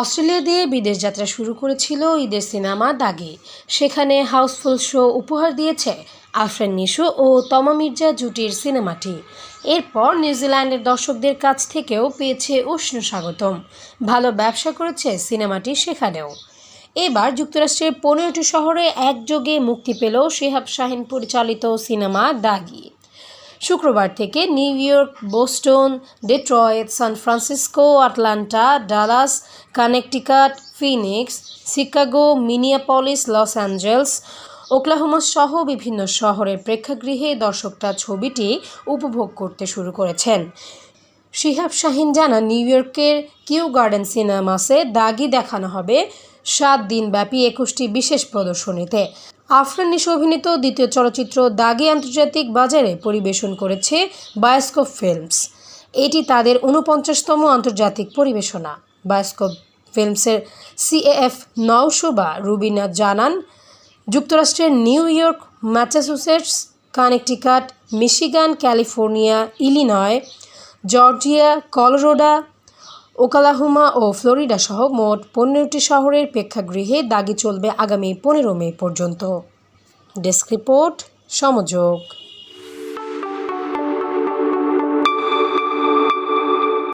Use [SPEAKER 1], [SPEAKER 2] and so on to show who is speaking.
[SPEAKER 1] Australia দিয়ে বিদেশ যাত্রা শুরু করেছিল ঈদের সিনেমা দাগি। সেখানে হাউসফুল শো উপহার দিয়েছে আফরান নিশো ও তমা মির্জা জুটির সিনেমাটি। এরপর নিউজিল্যান্ডের দর্শকদের কাছ থেকেও পেয়েছে উষ্ণ স্বাগতম। ভালো ব্যবসা করেছে সিনেমাটি সেখানেও। এবার যুক্তরাষ্ট্রের পনেরোটি শহরে একযোগে মুক্তি পেল শেহাব শাহিন পরিচালিত সিনেমা দাগি। শুক্রবার থেকে New York, Boston, Detroit, San Francisco, Atlanta, Dallas, Connecticut, Phoenix, Chicago, Minneapolis, Los Angeles, Oklahoma সহ বিভিন্ন শহরের প্রেক্ষাগৃহে দর্শকরা ছবিটি উপভোগ করতে শুরু করেছেন। শিহাব শাহিন জানান, নিউ ইয়র্কের কিউ গার্ডেন সিনেমাসে দাগি দেখানো হবে সাত দিনব্যাপী একুশটি বিশেষ প্রদর্শনীতে। আফরান নিশো অভিনীত দ্বিতীয় চলচ্চিত্র দাগি আন্তর্জাতিক বাজারে পরিবেশন করেছে বায়োস্কোপ ফিল্মস। এটি তাদের উনপঞ্চাশতম আন্তর্জাতিক পরিবেশনা। বায়োস্কোপ ফিল্মসের সিএএফ নওশোবা রুবিনা জানান, যুক্তরাষ্ট্রের New York, Massachusetts, Connecticut, Michigan, California, Illinois, Georgia, Colorado Oklahoma ও ফ্লোরিডা সহ মোট পনেরোটি শহরের প্রেক্ষাগৃহে দাগি চলবে আগামী পনেরো মে পর্যন্ত। Desk report সমযোগ।